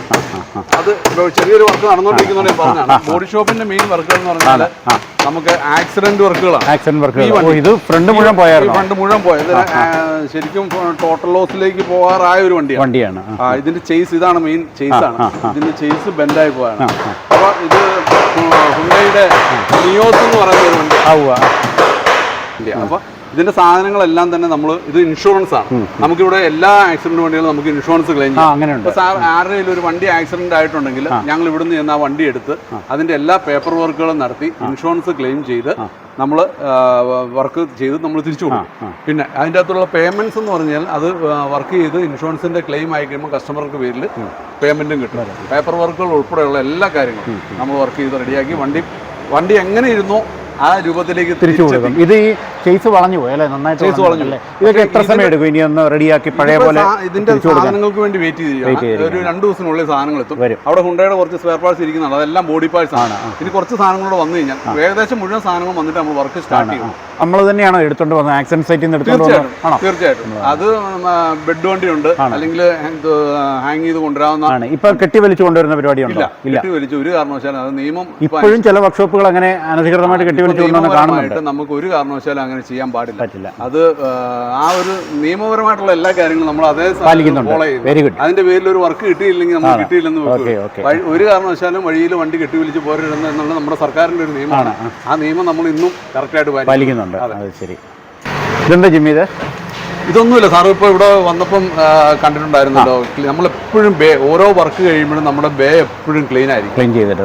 അത് ചെറിയൊരു വർക്ക് നടന്നുകൊണ്ടിരിക്കുന്നതുകൊണ്ട് പറഞ്ഞാണ് ബോഡി ഷോപ്പിന്റെ മെയിൻ വർക്കുകൾ എന്ന് പറഞ്ഞാൽ നമുക്ക് ആക്സിഡന്റ് വർക്കുകളാണ് ആക്സിഡന്റ് വർക്ക് ഓ ഇത് ഫ്രണ്ട് മുഴുവൻ പോയാൽ ഫ്രണ്ട് മുഴുവൻ പോയത്. ശരിക്കും ടോട്ടൽ ലോസിലേക്ക് പോകാറായ ഒരു വണ്ടിയാണ്. വണ്ടിയാണ് ഇതിന്റെ ചേസ് ഇതാണ് മെയിൻ ചേസ് ആണ്. ഇതിന്റെ ചേസ് ബെൻഡായി ആ. അപ്പൊ ഇത് ഹുണ്ടയുടെ നിയോസ് എന്ന് പറയുന്ന ഒരു വണ്ടി. ആവുക. അപ്പൊ ഇതിന്റെ സാധനങ്ങളെല്ലാം തന്നെ നമ്മൾ ഇത് ഇൻഷുറൻസ് ആണ്. നമുക്കിവിടെ എല്ലാ ആക്സിഡന്റ് വണ്ടികളും നമുക്ക് ഇൻഷുറൻസ് ക്ലെയിം ചെയ്യാം. സാർ ആരുടെയും ഒരു വണ്ടി ആക്സിഡന്റ് ആയിട്ടുണ്ടെങ്കിൽ ഞങ്ങൾ ഇവിടുന്ന് ചെന്ന് ആ വണ്ടി എടുത്ത് അതിന്റെ എല്ലാ പേപ്പർ വർക്കുകളും നടത്തി ഇൻഷുറൻസ് ക്ലെയിം ചെയ്ത് നമ്മൾ വർക്ക് ചെയ്ത് നമ്മൾ തിരിച്ചു കൊടുക്കും. പിന്നെ അതിന്റെ അകത്തുള്ള പേയ്മെന്റ്സ് എന്ന് പറഞ്ഞാൽ അത് വർക്ക് ചെയ്ത് ഇൻഷുറൻസിന്റെ ക്ലെയിം ആയി കഴിയുമ്പോൾ കസ്റ്റമർക്ക് പേരിൽ പേയ്മെന്റും കിട്ടും. പേപ്പർ വർക്കുകൾ ഉൾപ്പെടെയുള്ള എല്ലാ കാര്യങ്ങളും നമ്മൾ വർക്ക് ചെയ്ത് റെഡിയാക്കി വണ്ടി വണ്ടി എങ്ങനെ ഇരുന്നോ ആ രൂപത്തിലേക്ക് തിരിച്ചു കൊടുക്കും. ഇത് ഈ ചേസ് വളഞ്ഞു പോയല്ലേ നന്നായിട്ട് ചേസ് വളഞ്ഞു. ഇതൊക്കെ എത്ര സമയം എടുക്കും ഇനി ഒന്ന് റെഡിയാക്കി പഴയ പോലെ ഇതിന്റെ സാധനങ്ങൾക്ക് വേണ്ടി വെയിറ്റ് ചെയ്തിരിക്കുകയാണ് ഒരു രണ്ട് ദിവസത്തിനുള്ളിൽ സാധനങ്ങൾ എത്തും. അവിടെ ഹുണ്ടയുടെ കുറച്ച് സ്പെയർ പാർട്സ് ഇരിക്കുന്നുണ്ട്. അതെല്ലാം ബോഡി പാർട്സ് ആണ്. ഇനി കുറച്ച് സാധനങ്ങളോട് വന്നു കഴിഞ്ഞാൽ ഏകദേശം മുഴുവൻ സാധനങ്ങളും വന്നിട്ട് നമ്മൾ വർക്ക് സ്റ്റാർട്ട് ചെയ്യും. നമ്മൾ തന്നെയാണോ എടുത്തോണ്ട് വന്നത്? ആക്സിഡന്റ് സൈറ്റിൽ നിന്ന് എടുത്തോണ്ട് വന്നത്? തീർച്ചയായിട്ടും അത് ബെഡ് വണ്ടിയുണ്ട് അല്ലെങ്കിൽ ഹാങ് ചെയ്ത് കൊണ്ടുവരാവുന്ന ഇപ്പൊ കെട്ടി വലിച്ചു കൊണ്ടുവരുന്ന പരിപാടിയുണ്ടോ? ഇല്ല കെട്ടി വലിച്ചു ഒരു കാരണവശാലും അത് നിയമം ഇപ്പോഴും ചില വർക്ക്ഷോപ്പുകൾ അങ്ങനെ അനധികൃതമായിട്ട് കെട്ടി വലിച്ചു കൊണ്ടുവന്ന് കാണുന്നുണ്ട്. നമുക്ക് ഒരു കാരണവശാലും അങ്ങനെ ചെയ്യാൻ പാടില്ല. പറ്റില്ല. അത് ആ, ഒരു നിയമപരമായിട്ടുള്ള എല്ലാ കാര്യങ്ങളും നമ്മൾ അതേ പാലിക്കുന്നുണ്ട്. വെരി ഗുഡ് അതിന്റെ പേരിൽ ഒരു വർക്ക് കിട്ടിയില്ലെങ്കിൽ നമുക്ക് കിട്ടിയില്ലെന്ന് ഒരു കാരണവശാലും വഴിയിൽ വണ്ടി കെട്ടി വിളിച്ച് പോരരുതെന്ന് എന്നുള്ളത് നമ്മുടെ സർക്കാരിന്റെ ഒരു നിയമമാണ്. ആ നിയമം നമ്മൾ ഇന്നും കറക്റ്റായിട്ട് പാലിക്കും പാലിക്കുന്നുണ്ട്. ശരി. ഇതെന്താ ജിമ്മി ഇത്? ഇതൊന്നുമില്ല. സാർ ഇപ്പോൾ ഇവിടെ വന്നപ്പം കണ്ടിട്ടുണ്ടായിരുന്നല്ലോ. നമ്മളെപ്പോഴും ബേ ഓരോ വർക്ക് കഴിയുമ്പോഴും നമ്മുടെ ബേ എപ്പോഴും ക്ലീൻ ആയിരിക്കും. ക്ലീൻ ചെയ്തിട്ട്.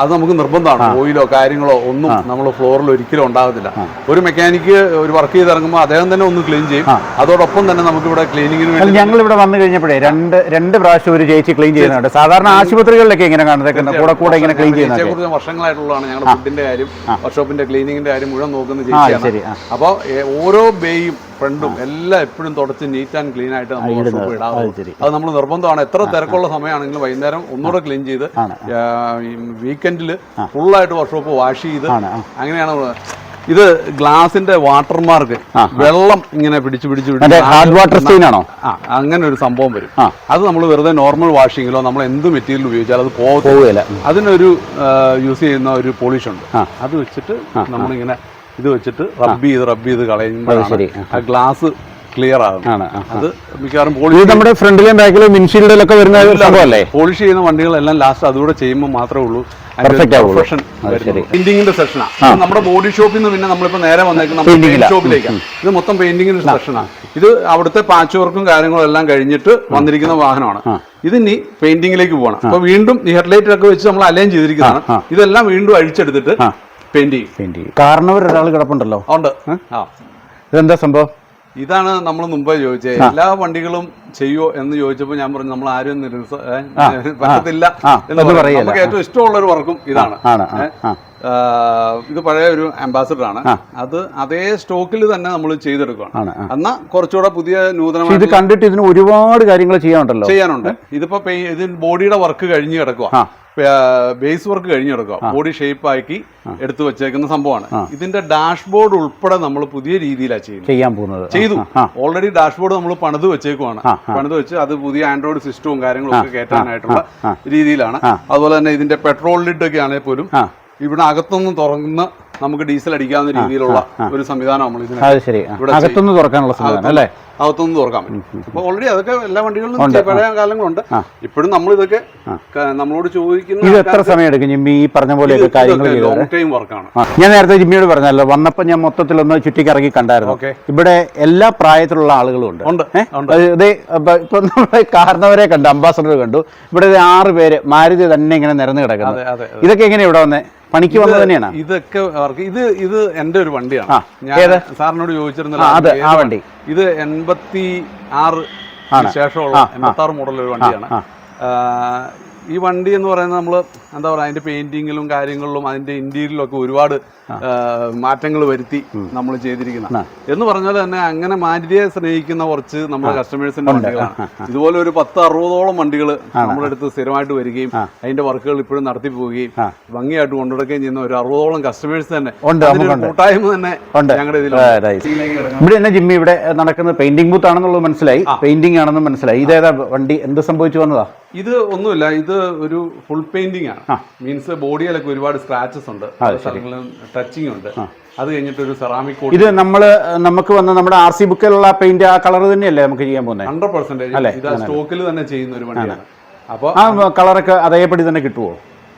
അത് നമുക്ക് നിർബന്ധമാണ്. ഓയിലോ കാര്യങ്ങളോ ഒന്നും നമ്മൾ ഫ്ലോറിൽ ഒരിക്കലും ഉണ്ടാകത്തില്ല. ഒരു മെക്കാനിക്ക് ഒരു വർക്ക് ചെയ്ത് ഇറങ്ങുമ്പോൾ അദ്ദേഹം തന്നെ ഒന്ന് ക്ലീൻ ചെയ്യും. അതോടൊപ്പം തന്നെ നമുക്ക് ഇവിടെ ക്ലീനിങ്ങിന് വേണ്ടി ഞങ്ങൾ ഇവിടെ വന്നു കഴിഞ്ഞപ്പോഴേ രണ്ട് രണ്ട് പ്രാവശ്യം ഒരു ചേച്ചി ക്ലീൻ ചെയ്യുന്നുണ്ട്. സാധാരണ ആശുപത്രികളിലൊക്കെ ഇങ്ങനെ കാണുന്നത് കൂടെ കൂടെ ഇങ്ങനെ ക്ലീൻ ചെയ്യുന്നത് കുറിച്ച് വർഷങ്ങളായിട്ടുള്ളതാണ് ഞങ്ങളുടെ ഫുഡിന്റെ കാര്യം വർക്ക്ഷോപ്പിന്റെ ക്ലീനിങ്ങിന്റെ കാര്യം മുഴുവൻ നോക്കുന്ന ചേച്ചിയാണ്. അപ്പോൾ ഓരോ ബേയും ഫ്രണ്ടും എല്ലാം എപ്പോഴും തുടച്ച് നീറ്റ് ആൻഡ് ക്ലീൻ ആയിട്ട് നമ്മൾ ഇടാറുള്ളൂ. ശരി. അത് നമ്മൾ നിർബന്ധമാണ്. എത്ര തിരക്കുള്ള സമയമാണെങ്കിലും വൈകുന്നേരം ഒന്നുകൂടെ ക്ലീൻ ചെയ്ത് വീക്കെൻഡിൽ ഫുള്ളായിട്ട് വർക്ക്ഷോപ്പ് വാഷ് ചെയ്ത് അങ്ങനെയാണ് ഇത് ഗ്ലാസിന്റെ വാട്ടർമാർക്ക് വെള്ളം ഇങ്ങനെ പിടിച്ച് പിടിച്ച് ഹാർഡ് വാട്ടർ സ്റ്റെയിൻ ആണോ? അങ്ങനെ ഒരു സംഭവം വരും. അത് നമ്മൾ വെറുതെ നോർമൽ വാഷിങ്ങിലോ നമ്മൾ എന്ത് മെറ്റീരിയൽ ഉപയോഗിച്ചാലും അത് പോവുകയില്ല. അതിനൊരു യൂസ് ചെയ്യുന്ന ഒരു പോളിഷ് ഉണ്ട്. അത് വെച്ചിട്ട് നമ്മളിങ്ങനെ ഇത് വെച്ചിട്ട് റബ്ബ് ചെയ്ത് റബ്ബ് ചെയ്ത്. കളയുമ്പോഴാണ് ആ ഗ്ലാസ് ക്ലിയർ ആകും ആണ് അത് മിക്കവാറും പോളിഷ് നമ്മുടെ ഫ്രണ്ടിലും ബാക്കിലും വിൻഷീൽഡിലൊക്കെ വരുന്ന സംഭവമല്ലേ പോളിഷ് ചെയ്യുന്ന വണ്ടികളെല്ലാം ലാസ്റ്റ് അതുകൂടെ ചെയ്യുമ്പോൾ മാത്രമേ ഉള്ളൂ. പെയിന്റിങ്ങിന്റെ സെക്ഷനാണ് നമ്മുടെ ബോഡി ഷോപ്പിൽ നിന്ന് പിന്നെ നമ്മളിപ്പോ നേരെ വന്നേക്കുന്ന ലാ. ഷോപ്പിലേക്കാണ് ഇത് മൊത്തം പെയിന്റിങ്ങിന്റെ സെക്ഷനാണ് ഇത് അവിടുത്തെ പാച്ച് വർക്കും കാര്യങ്ങളും എല്ലാം കഴിഞ്ഞിട്ട് വന്നിരിക്കുന്ന വാഹനമാണ്. ഇത് ഇനി പെയിന്റിങ്ങിലേക്ക് പോകണം അപ്പൊ വീണ്ടും ഈ ഹെഡ്ലൈറ്റ് ഒക്കെ വെച്ച് നമ്മൾ അലൈൻ ചെയ്തിരിക്കുന്നതാണ്. ഇതെല്ലാം വീണ്ടും അഴിച്ചെടുത്തിട്ട് പെയിന്റ് ചെയ്യും. കാരണം കാരണവർ ഒരാൾ കിടപ്പുണ്ടല്ലോ? ഉണ്ട്. ഇതെന്താ സംഭവം? ഇതാണ് നമ്മൾ മുമ്പേ ചോദിച്ചത്. എല്ലാ വണ്ടികളും ചെയ്യോ എന്ന് ചോദിച്ചപ്പോൾ ഞാൻ പറഞ്ഞു നമ്മൾ ആരും പറ്റത്തില്ല. എന്ന് പറയാം നമുക്ക് ഏറ്റവും ഇഷ്ടമുള്ള ഒരു വർക്കും ഇതാണ്. ഇത് പഴയ ഒരു അംബാസിഡർ ആണ്. അത് അതേ സ്റ്റോക്കിൽ തന്നെ നമ്മൾ ചെയ്തെടുക്കുകയാണ്. എന്നാ കുറച്ചുകൂടെ പുതിയ നൂതന ഇത് കണ്ടിട്ട് ഇതിന് ഒരുപാട് കാര്യങ്ങൾ ചെയ്യാനുണ്ടല്ലോ. ചെയ്യാനുണ്ട്. ഇതിപ്പോ ഇതിന് ഇത് ബോഡിയുടെ വർക്ക് കഴിഞ്ഞ് കിടക്കുക. ബേസ് വർക്ക് കഴിഞ്ഞെടുക്കുക ബോഡി ഷേപ്പ് ആക്കി എടുത്തു വെച്ചേക്കുന്ന സംഭവമാണ്. ഇതിന്റെ ഡാഷ്ബോർഡ് ഉൾപ്പെടെ നമ്മൾ പുതിയ രീതിയിലാണ് ചെയ്യുന്നത്. ചെയ്യാൻ പോകുന്നത്. ചെയ്തു. ഓൾറെഡി ഡാഷ്ബോർഡ് നമ്മൾ പണിത് വെച്ചേക്കുവാണ്. പണിത് വെച്ച് അത് പുതിയ ആൻഡ്രോയിഡ് സിസ്റ്റവും കാര്യങ്ങളും ഒക്കെ കയറ്റാനായിട്ടുള്ള രീതിയിലാണ്. അതുപോലെ തന്നെ ഇതിന്റെ പെട്രോൾ ലിഡ് ഒക്കെ ആണെങ്കിൽ പോലും ഇവിടെ അകത്തുനിന്ന് തുറന്ന് നമുക്ക് ഡീസൽ അടിക്കാവുന്ന രീതിയിലുള്ള ഒരു സംവിധാനം നമ്മൾ ഇതിന്. അകത്തുനിന്ന് തുറക്കാനുള്ള സംവിധാനം അല്ലേ? അകത്തുനിന്ന് തുറക്കാൻ പറ്റും. അപ്പൊ ഓൾറെഡി അതൊക്കെ എല്ലാ വണ്ടികളിലും പഴയ കാലങ്ങളുണ്ട്. ഇപ്പോഴും നമ്മൾ ഇതൊക്കെ നമ്മളോട് ചോദിക്കുന്ന ഇത് എത്ര സമയം എടുക്കും ജിമ്മി? ഈ പറഞ്ഞ പോലെ ലോങ് ടൈം വർക്കാണ് ഞാൻ നേരത്തെ ജിമ്മിയോട് പറഞ്ഞല്ലോ വന്നപ്പോൾ ഞാൻ മൊത്തത്തിലൊന്ന് ചുറ്റിക്കിറങ്ങി കണ്ടായിരുന്നു. ഇവിടെ എല്ലാ പ്രായത്തിലുള്ള ആളുകളും ഉണ്ട്. ഇതേ അപ്പൊ ഇപ്പൊ നമ്മൾ കാരണവരെ കണ്ടു അംബാസഡർ കണ്ടു. ഇവിടെ ആറ് പേര് മാരുതി തന്നെ ഇങ്ങനെ നിരന്ന് കിടക്കുന്നത് ഇതൊക്കെ എങ്ങനെ ഇവിടെ വന്നേ? പണിക്ക് വന്നത് തന്നെയാണ്? ഇതൊക്കെ വർക്ക് ഇത് ഇത് എന്റെ ഒരു വണ്ടിയാണ്. ഞാൻ സാറിനോട് ചോദിച്ചിരുന്ന ചോദിച്ചിരുന്നല്ലോ ആ വണ്ടി. ഇത് എൺപത്തി ആറ്. ശേഷമുള്ള എൺപത്തി ആറ് മോഡൽ ഒരു വണ്ടിയാണ്. ഈ വണ്ടി എന്ന് പറയുന്നത് നമ്മൾ എന്താ പറയുക അതിന്റെ പെയിന്റിങ്ങിലും കാര്യങ്ങളിലും അതിന്റെ ഇന്റീരിയലും ഒക്കെ ഒരുപാട് മാറ്റങ്ങൾ വരുത്തി നമ്മൾ ചെയ്തിരിക്കുന്ന. എന്ന് പറഞ്ഞാൽ തന്നെ അങ്ങനെ മാറ്റിയെ സ്നേഹിക്കുന്ന കുറച്ച് നമ്മുടെ കസ്റ്റമേഴ്സിന്റെ വണ്ടികളാണ്. ഇതുപോലെ ഒരു പത്ത് അറുപതോളം വണ്ടികൾ നമ്മുടെ അടുത്ത് സ്ഥിരമായിട്ട് വരികയും അതിന്റെ വർക്കുകൾ ഇപ്പോഴും നടത്തി പോവുകയും ഭംഗിയായിട്ട് കൊണ്ടുനടക്കുകയും ചെയ്യുന്ന ഒരു അറുപതോളം കസ്റ്റമേഴ്സ് തന്നെ. കൂട്ടായ്മ തന്നെ ഞങ്ങളുടെ ഇവിടെ തന്നെ ജിമ്മി ഇവിടെ നടക്കുന്നത് പെയിന്റിംഗ് ബൂത്ത് ആണെന്നുള്ളത് മനസ്സിലായി. പെയിന്റിംഗ് ആണെന്ന് മനസ്സിലായി. ഇതേതാ വണ്ടി? എന്ത് സംഭവിച്ചു വന്നതാ? ഇത് ഒന്നുമില്ല ഇത് ഒരു ഫുൾ പെയിന്റിംഗ് ആണ്. മീൻസ് ബോഡിയിലൊക്കെ ഒരുപാട് സ്ക്രാച്ചസ് ഉണ്ട്. സ്ഥലങ്ങളിലും ടച്ചിങ് ഉണ്ട്. അത് കഴിഞ്ഞിട്ട് ഒരു സെറാമിക് ഇത് നമ്മൾ നമുക്ക് വന്ന നമ്മുടെ ആർ സി ബുക്കിലുള്ള പെയിന്റ് ആ കളർ തന്നെയല്ലേ നമുക്ക് ചെയ്യാൻ പോകുന്നത് ഹൺഡ്രഡ് പെർസെന്റേജ് ഇത് സ്റ്റോക്കിൽ തന്നെ ചെയ്യുന്ന ഒരു വണ്ടിയാണ്. അപ്പോൾ ആ കളറൊക്കെ അതേപടി തന്നെ കിട്ടുമോ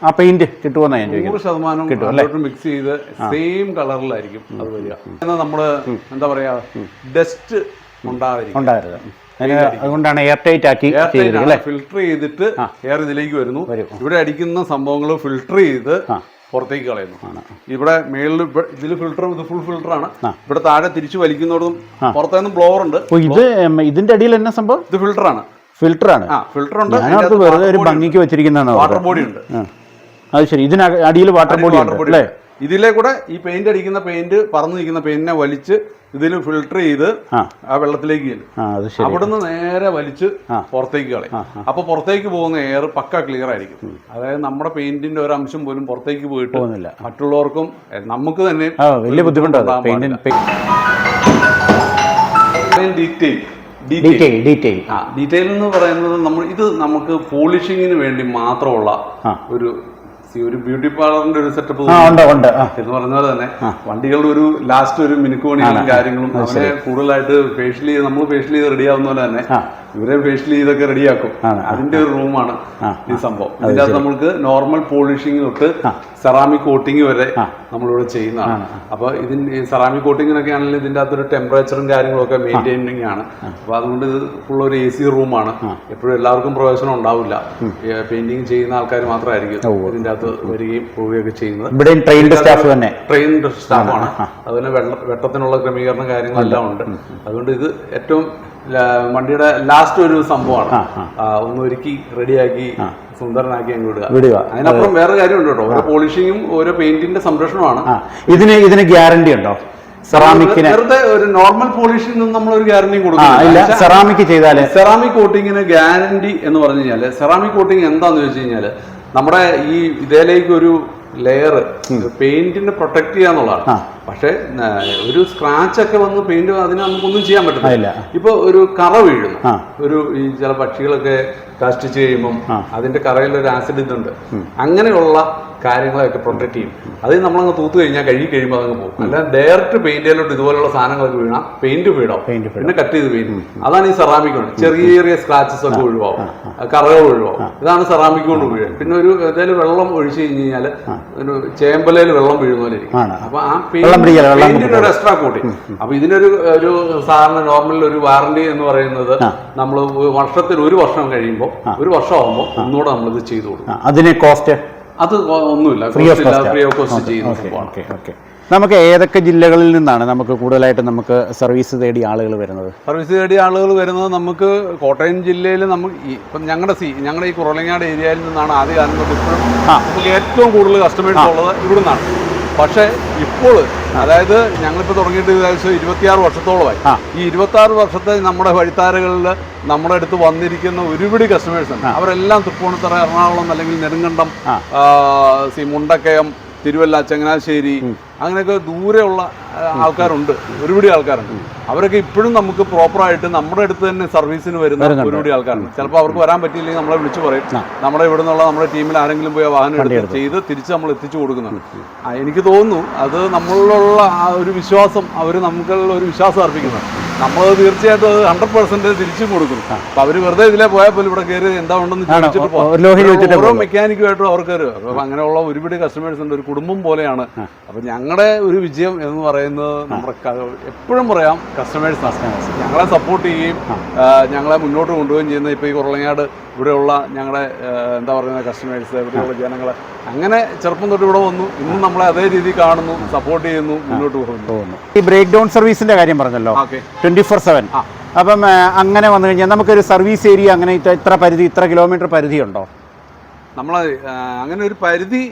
ആ പെയിന്റ് കിട്ടുമോ ഞാൻ നൂറ് ശതമാനം കിട്ടും മിക്സ് ചെയ്ത് സെയിം കളറിലായിരിക്കും അത് വരിക. നമ്മൾ എന്താ പറയാ ഡസ്റ്റ് ഉണ്ടാവരുത് ഉണ്ടായിരുന്നു അതിന് അതുകൊണ്ടാണ് എയർ ടൈറ്റ് ആക്കി ഫിൽട്ടർ ചെയ്തിട്ട് എയർ ഇതിലേക്ക് വരുന്നു. ഇവിടെ അടിക്കുന്ന സംഭവങ്ങൾ ഫിൽട്ടർ ചെയ്ത് പുറത്തേക്ക് കളയുന്നു. ഇവിടെ മേളിൽ ഇതിൽ ഫിൽട്ടർ ഇത് ഫുൾ ഫിൽട്ടർ ആണ്. ഇവിടെ താഴെ തിരിച്ചു വലിക്കുന്നതും പുറത്തുനിന്നും ബ്ലോവർ ഉണ്ട്. ഇത് ഇതിന്റെ അടിയിൽ എന്നാ സംഭവം? ഇത് ഫിൽട്ടർ ആണ്. ഫിൽട്ടർ ആണ്. ഫിൽട്ടർ ഉണ്ട്. അതിനകത്ത് വെറുതെ ഒരു ഭംഗിക്ക് വെച്ചിരിക്കുന്നതാണ് വാട്ടർ ബോഡി ഉണ്ട്. അത് ശരി. ഇതിന് അടിയിൽ വാട്ടർ ബോഡി ഉണ്ട് ബോഡി അല്ലേ? ഇതിലെ കൂടെ ഈ പെയിന്റ് അടിക്കുന്ന പെയിന്റ് പറന്നു നിൽക്കുന്ന പെയിന്റിനെ വലിച്ച് ഇതിൽ ഫിൽട്ടർ ചെയ്ത് ആ. വെള്ളത്തിലേക്ക് ചെല്ലും അവിടുന്ന് നേരെ വലിച്ച് പുറത്തേക്ക് കളയും. അപ്പൊ പുറത്തേക്ക് പോകുന്ന എയർ പക്ക ക്ലിയർ ആയിരിക്കും. അതായത് നമ്മുടെ പെയിന്റിന്റെ ഒരു അംശം പോലും പുറത്തേക്ക് പോയിട്ട് പോകുന്നില്ല. മറ്റുള്ളവർക്കും നമുക്ക് തന്നെ വലിയ ബുദ്ധിമുട്ടാണ് ഡീറ്റെയിൽ ഡീറ്റെയിൽ ഡീറ്റെയിൽ എന്ന് പറയുന്നത് നമ്മൾ ഇത് നമുക്ക് പോളിഷിങ്ങിന് വേണ്ടി മാത്രമുള്ള. ഒരു ഒരു ബ്യൂട്ടി പാർലറിന്റെ ഒരു സെറ്റപ്പ് ഉണ്ട് എന്ന് പറഞ്ഞ പോലെ തന്നെ വണ്ടികളുടെ ഒരു ലാസ്റ്റ് ഒരു മിനുക്കോണികളും കാര്യങ്ങളും അവരെ കൂടുതലായിട്ട് ഫേഷ്യൽ ചെയ്ത് നമ്മൾ ഫേഷ്യൽ ചെയ്ത് റെഡി ആവുന്ന പോലെ തന്നെ ഇവരെ ഫേഷ്യൽ ചെയ്തൊക്കെ റെഡിയാക്കും. അതിന്റെ ഒരു റൂമാണ് ഈ സംഭവം. ഇതിന്റെ നമ്മൾക്ക് നോർമൽ പോളിഷിംഗ് തൊട്ട് സെറാമിക് കോട്ടിംഗ് വരെ നമ്മളിവിടെ ചെയ്യുന്നതാണ്. അപ്പൊ ഇതിന് സെറാമിക് കോട്ടിങ്ങിനൊക്കെ ആണെങ്കിൽ ഇതിന്റെ അകത്തൊരു ടെമ്പറേച്ചറും കാര്യങ്ങളൊക്കെ മെയിന്റൈനിങ് ആണ്. അപ്പൊ അതുകൊണ്ട് ഇത് ഫുൾ ഒരു എ സി റൂമാണ് എപ്പോഴും എല്ലാവർക്കും പ്രവേശനം ഉണ്ടാവില്ല. പെയിന്റിങ് ചെയ്യുന്ന ആൾക്കാർ മാത്രമായിരിക്കും ഇതിന്റെ അകത്ത് വരികയും പോവുകയൊക്കെ ചെയ്യുന്നത്. ഇവിടെ ട്രെയിൻഡ് സ്റ്റാഫ് തന്നെ. ട്രെയിൻഡ് സ്റ്റാഫാണ് അതുപോലെ വെള്ളത്തിനുള്ള വെട്ടത്തിനുള്ള ക്രമീകരണം കാര്യങ്ങളെല്ലാം ഉണ്ട്. അതുകൊണ്ട് ഇത് ഏറ്റവും വണ്ടിയുടെ ലാസ്റ്റ് ഒരു സംഭവമാണ്. ഒന്ന് ഒരുക്കി റെഡിയാക്കി സുന്ദരനാക്കി അങ്ങ് വിടുക. വിടുക. അതിനപ്പുറം വേറെ കാര്യമുണ്ട് കേട്ടോ. ഓരോ പോളിഷിങ്ങും ഓരോ പെയിന്റിന്റെ സംരക്ഷണമാണ്. ഇതിന് ഇതിന് ഗ്യാരണ്ടി ഉണ്ടോ? സെറാമിക്കിന് വെറുതെ ഒരു നോർമൽ പോളിഷിന് നമ്മൾ ഒരു ഗ്യാരണ്ടി കൊടുക്കും സെറാമിക് ചെയ്താലേ സെറാമിക് കോട്ടിങ്ങിന് ഗ്യാരണ്ടി എന്ന് പറഞ്ഞു കഴിഞ്ഞാൽ സെറാമിക് കോട്ടിങ് എന്താന്ന് വെച്ച് കഴിഞ്ഞാൽ നമ്മുടെ ഈ ഇതിലേക്ക് ഒരു ലെയർ പെയിന്റിനെ പ്രൊട്ടക്ട് ചെയ്യാന്നുള്ളതാണ്. പക്ഷെ ഒരു സ്ക്രാച്ച് ഒക്കെ വന്ന് പെയിന്റ് അതിന് നമുക്കൊന്നും ചെയ്യാൻ പറ്റില്ല ഇപ്പൊ ഒരു കറ വീഴുന്നു. ഒരു ഈ ചില പക്ഷികളൊക്കെ കാസ്റ്റ് കഴിയുമ്പം അതിന്റെ കറയിൽ ഒരു ആസിഡ് ഇതുണ്ട്. അങ്ങനെയുള്ള കാര്യങ്ങളെയൊക്കെ പ്രൊട്ടക്ട് ചെയ്യും. അത് നമ്മളങ്ങ് തൂത്ത് കഴിഞ്ഞാൽ കഴുകി കഴിയുമ്പോൾ അതങ്ങ് പോകും. അല്ല ഡയറക്റ്റ് പെയിന്റിലോട്ട് ഇതുപോലുള്ള സാധനങ്ങളൊക്കെ വീണാൽ പെയിന്റ് വീടാം പെയിന്റ് പിന്നെ കട്ട് ചെയ്ത് പെയിന്റ് അതാണ് ഈ സെറാമിക് കൊണ്ട്. ചെറിയ ചെറിയ സ്ക്രാച്ചസ് ഒക്കെ ഒഴിവാവും. കറകൾ ഒഴിവാവും. ഇതാണ് സെറാമിക് കൊണ്ട് വീഴുക പിന്നെ ഒരു ഏതായാലും വെള്ളം ഒഴിച്ചു കഴിഞ്ഞ് കഴിഞ്ഞാൽ ഒരു ചേമ്പലയിൽ വെള്ളം വീഴുന്ന പോലെ ഇരിക്കും അപ്പൊ ആ പെയിന്റിന് ഒരു എക്സ്ട്രാ കൂട്ടി. അപ്പൊ ഇതിനൊരു ഒരു സാധാരണ നോർമൽ ഒരു വാറണ്ടി എന്ന് പറയുന്നത് നമ്മൾ വർഷത്തിൽ ഒരു വർഷം കഴിയുമ്പോൾ ഒരു വർഷം ആകുമ്പോൾ ഒന്നുകൂടെ നമ്മളിത് ചെയ്തു കൊടുക്കും. അതിന് കോസ്റ്റ് അത് ഒന്നുമില്ല. ഫ്രീ ഓഫ് കോസ്റ്റ് ചെയ്യുന്ന സംഭവമാണ് നമുക്ക് ഏതൊക്കെ ജില്ലകളിൽ നിന്നാണ് നമുക്ക് കൂടുതലായിട്ട് നമുക്ക് സർവീസ് തേടി ആളുകൾ വരുന്നത്? സർവീസ് തേടി ആളുകൾ വരുന്നത് നമുക്ക് കോട്ടയം ജില്ലയിൽ നമുക്ക് ഇപ്പം ഞങ്ങളുടെ സി ഞങ്ങളുടെ ഈ കുറളങ്ങാട് ഏരിയയിൽ നിന്നാണ് ആദ്യ കാലം തൊട്ട് ഇപ്പോഴും നമുക്ക് ഏറ്റവും കൂടുതൽ കസ്റ്റമേഴ്സ് ഉള്ളത് ഇവിടുന്നാണ്. നിന്നാണ് പക്ഷേ ഇപ്പോൾ അതായത് ഞങ്ങളിപ്പോൾ തുടങ്ങിയിട്ട് ഏകദേശം ഇരുപത്തിയാറ് വർഷത്തോളമായി. ഈ ഇരുപത്തി ആറ് വർഷത്തെ നമ്മുടെ വഴിത്താരകളിൽ നമ്മുടെ അടുത്ത് വന്നിരിക്കുന്ന ഒരുപിടി കസ്റ്റമേഴ്സ് ഉണ്ട്. അവരെല്ലാം തൃപ്പൂണിത്തറ എറണാകുളം അല്ലെങ്കിൽ നെടുങ്കണ്ടം സി മുണ്ടക്കയം തിരുവല്ല ചങ്ങനാശ്ശേരി അങ്ങനെയൊക്കെ ദൂരെയുള്ള ആൾക്കാരുണ്ട്. ഒരുപിടി ആൾക്കാരുണ്ട്. അവരൊക്കെ ഇപ്പോഴും നമുക്ക് പ്രോപ്പറായിട്ട് നമ്മുടെ അടുത്ത് തന്നെ സർവീസിന് വരുന്ന ഒരുപിടി ആൾക്കാരുണ്ട്. ചിലപ്പോൾ അവർക്ക് വരാൻ പറ്റിയില്ലെങ്കിൽ നമ്മളെ വിളിച്ചു പറയും. നമ്മുടെ ഇവിടെ നിന്നുള്ള നമ്മുടെ ടീമിൽ ആരെങ്കിലും പോയി വാഹനം എടുത്ത് ചെയ്ത് തിരിച്ച് നമ്മൾ എത്തിച്ചു കൊടുക്കുന്നുണ്ട്. എനിക്ക് തോന്നുന്നു അത് നമ്മളിലുള്ള ആ ഒരു വിശ്വാസം അവർ നമുക്കുള്ള ഒരു വിശ്വാസം അർപ്പിക്കുന്നത് നമ്മൾ തീർച്ചയായിട്ടും അത് ഹൺഡ്രഡ് പെർസെന്റ് തിരിച്ചു കൊടുക്കും അപ്പൊ അവർ വെറുതെ ഇതിലെ പോയാൽ പോലും ഇവിടെ കയറി എന്താ ഉണ്ടെന്ന് ചോദിച്ചിട്ട് ഓരോ. മെക്കാനിക്കുമായിട്ടും അവർക്ക് അങ്ങനെയുള്ള ഒരുപാട് കസ്റ്റമേഴ്സ് ഉണ്ട്. ഒരു കുടുംബം പോലെയാണ്. അപ്പൊ ഞങ്ങളുടെ ഒരു വിജയം എന്ന് പറയുന്നത് നമ്മുടെ എപ്പോഴും പറയാം കസ്റ്റമേഴ്സ് കസ്റ്റമേഴ്സ് ഞങ്ങളെ സപ്പോർട്ട് ചെയ്യുകയും ഞങ്ങളെ മുന്നോട്ട് കൊണ്ടുപോവുകയും ചെയ്യുന്ന ഇപ്പോൾ ഈ കുറളങ്ങാട് ഇവിടെയുള്ള ഞങ്ങളുടെ എന്താ പറയുന്ന കസ്റ്റമേഴ്സ് ഇവിടെയുള്ള ജനങ്ങൾ അങ്ങനെ ചെറുപ്പം തൊട്ട് ഇവിടെ വന്നു. ഇന്നും നമ്മളെ അതേ രീതിയിൽ കാണുന്നു സപ്പോർട്ട് ചെയ്യുന്നു മുന്നോട്ട് പോകുന്നു. ഈ ബ്രേക്ക് ഡൗൺ സർവീസിന്റെ കാര്യം പറഞ്ഞല്ലോ. ട്വന്റി ഫോർ സെവൻ അപ്പം അങ്ങനെ വന്നു കഴിഞ്ഞാൽ നമുക്കൊരു സർവീസ് ഏരിയ അങ്ങനെ ഇത്ര- ഇത്ര പരിധി ഇത്ര കിലോമീറ്റർ പരിധിയുണ്ടോ? നമ്മൾ അങ്ങനെ ഒരു പരിധി